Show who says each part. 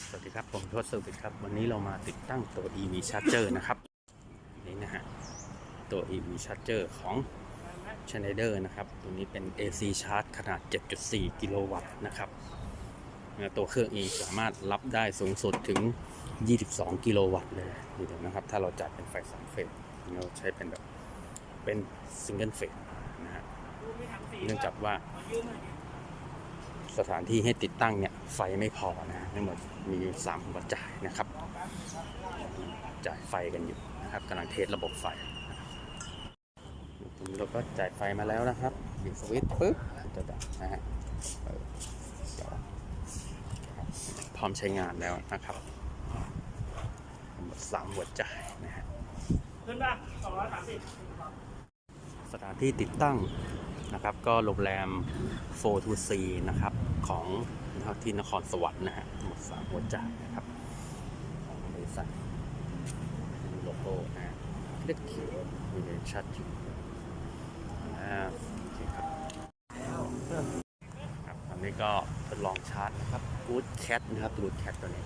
Speaker 1: สวัสดีครับ ผมทศสุวิทย์ครับ วันนี้เรามาติดตั้งตัว EV Charger นะครับ นี่นะฮะ ตัว EV Charger ของ Schneider นะครับ ตัวนี้เป็น AC Charge ขนาด 7.4 กิโลวัตต์นะครับ ตัวเครื่องเองสามารถรับได้สูงสุดถึง 22 กิโลวัตต์เลยนี่เดี๋ยวนะครับ ถ้าเราจัดเป็นไฟสามเฟสเราใช้เป็นแบบเป็นซิงเกิลเฟสนะฮะเนื่องจากว่า สถานที่ให้ติดตั้งเนี่ยไฟไม่พอนะทั้งหมดมีสามหัวจ่ายนะครับ จ่ายไฟกันอยู่นะครับกำลังเทสระบบไฟเราก็จ่ายไฟมาแล้วนะครับปิดสวิตช์ปุ๊บจะดับนะฮะพร้อมใช้งานแล้วนะครับหมดสามหัวจ่ายนะฮะ
Speaker 2: ขึ้นป่ะสองร้อยสามสิบ
Speaker 1: สถานที่ติดตั้งนะครับ ก็โรงแรม4 to C นะครับ ของนะครับที่นครสวรรค์นะฮะหมดสามหัวใจานะครับ ของบริษัทโลโก้นะเล็กเขียวมีเลนชัดอยู่อ่าโอเคครับครับ อันนี้ก็ทดลองชาร์จนะครับ Good Cat นะครับ Good Cat ตัวนี้